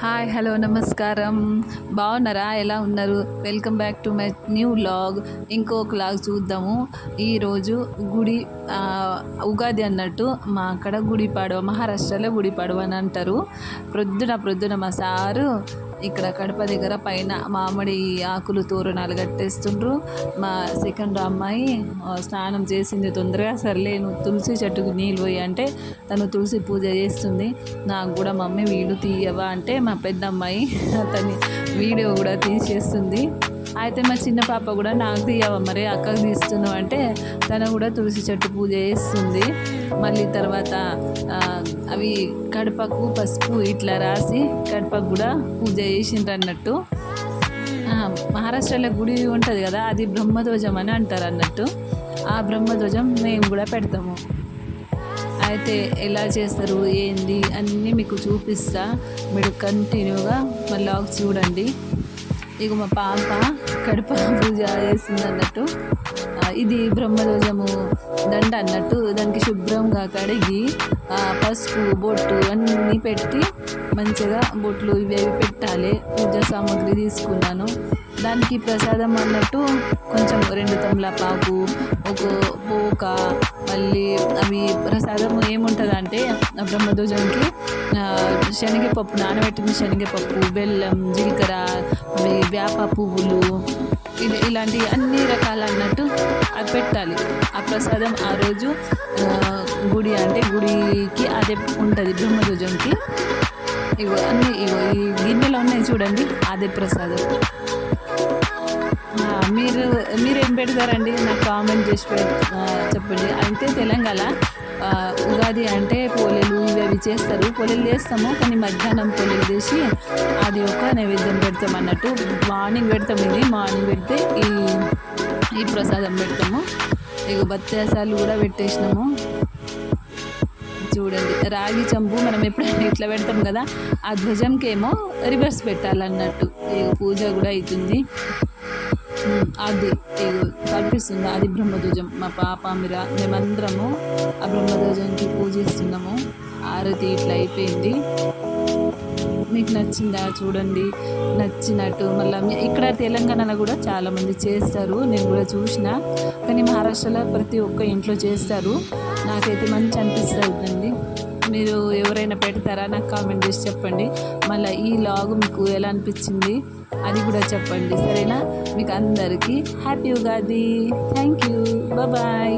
Hi hello నమస్కారం. బాగున్నారా? ఎలా ఉన్నారు? Welcome back to my new vlog ఇంకో వ్లాగ్ చూద్దాము. ఈరోజు గుడి ఉగాది అన్నట్టు మా అక్కడ గుడి పడవ మహారాష్ట్రలో గుడి పడవ అని అంటారు. ప్రొద్దున ప్రొద్దున మా సారు ఇక్కడ కడప దగ్గర పైన మామిడి ఆకులు తోరణాలు కట్టేస్తుండ్రు. మా సెకండ్ అమ్మాయి స్నానం చేసింది తొందరగా. సర్లే నువ్వు తులసి చెట్టుకు నీళ్ళు పోయి అంటే తను తులసి పూజ చేస్తుంది. నాకు కూడా మమ్మీ వీడు తీయవా అంటే మా పెద్ద అమ్మాయి అతని వీడియో కూడా తీసేస్తుంది. అయితే మా చిన్న పాప కూడా నాకు తీయవా మరి అక్కకు తీస్తున్నావు అంటే తను కూడా తులసి చెట్టు పూజ చేస్తుంది. మళ్ళీ తర్వాత అవి కడపకు పసుపు ఇట్లా రాసి కడపకు కూడా పూజ చేసిండ్రు అన్నట్టు. మహారాష్ట్రలో గుడి ఉంటుంది కదా అది బ్రహ్మధ్వజం అని అంటారు అన్నట్టు. ఆ బ్రహ్మధ్వజం మేము కూడా పెడతాము. అయితే ఎలా చేస్తారు ఏంది అన్నీ మీకు చూపిస్తా. మీరు కంటిన్యూగా మా లాగ్ చూడండి. ఇక మా పాప కడుప పూజ చేస్తుంది అన్నట్టు ఇది బ్రహ్మధ్వజము దండ అన్నట్టు దానికి శుభ్రంగా కడిగి పసుపు బొట్టు అన్నీ పెట్టి మంచిగా బొట్లు ఇవి అవి పెట్టాలి. పూజ సామాగ్రి తీసుకున్నాను. దానికి ప్రసాదం అన్నట్టు కొంచెం రెండు తమలపాకు ఒక పోక మళ్ళీ అవి ప్రసాదం ఏముంటుంది అంటే బ్రహ్మధ్వజంకి శనగపప్పు నానబెట్టిన శనగపప్పు బెల్లం జీలకర్ర వేప పువ్వులు ఇది ఇలాంటి అన్ని రకాలు అన్నట్టు అది పెట్టాలి. ఆ ప్రసాదం ఆ రోజు గుడి అంటే గుడికి అదే ఉంటుంది బ్రహ్మధ్వజంకి ఇగో అన్ని ఇగో ఈ గిన్నెలో ఉన్నాయి చూడండి అదే ప్రసాదం. మీరు మీరు ఏం పెడతారండి? నాకు కామెంట్ చేసి చెప్పండి. అయితే తెలంగాణ ఉగాది అంటే పోలేలు ఇవి అవి చేస్తారు. పోలేలు చేస్తాము కానీ మధ్యాహ్నం పోలేలు చేసి అది ఒక నైవేద్యం పెడతాం అన్నట్టు. మార్నింగ్ పెడతాం ఇది. మార్నింగ్ పెడితే ఈ ఈ ప్రసాదం పెడతాము. ఇక బత్యాసాలు కూడా పెట్టేసినాము. చూడండి. రాగి చంపు మనం ఎప్పుడైనా ఇట్లా పెడతాం కదా ఆ ధ్వజంకేమో రివర్స్ పెట్టాలన్నట్టు. ఇక పూజ కూడా అవుతుంది అది ఇగో కనిపిస్తుంది. అది బ్రహ్మధ్వజం. మా పాప మీరా మేమందరము ఆ బ్రహ్మధ్వజంకి పూజిస్తున్నాము ఆరతి ఇట్లా అయిపోయింది. మీకు నచ్చిందా చూడండి. నచ్చినట్టు మళ్ళీ ఇక్కడ తెలంగాణలో కూడా చాలామంది చేస్తారు. నేను కూడా చూసిన. కానీ మహారాష్ట్రలో ప్రతి ఒక్క ఇంట్లో చేస్తారు. నాకైతే మంచి అనిపిస్తుందండి మీరు ఎవరైనా పెడతారా? నాకు కామెంట్ చేసి చెప్పండి. మళ్ళీ ఈ లాగ్ మీకు ఎలా అనిపించింది అది కూడా చెప్పండి. సరేనా? మీకు అందరికీ happy Ugadi. Thank you bye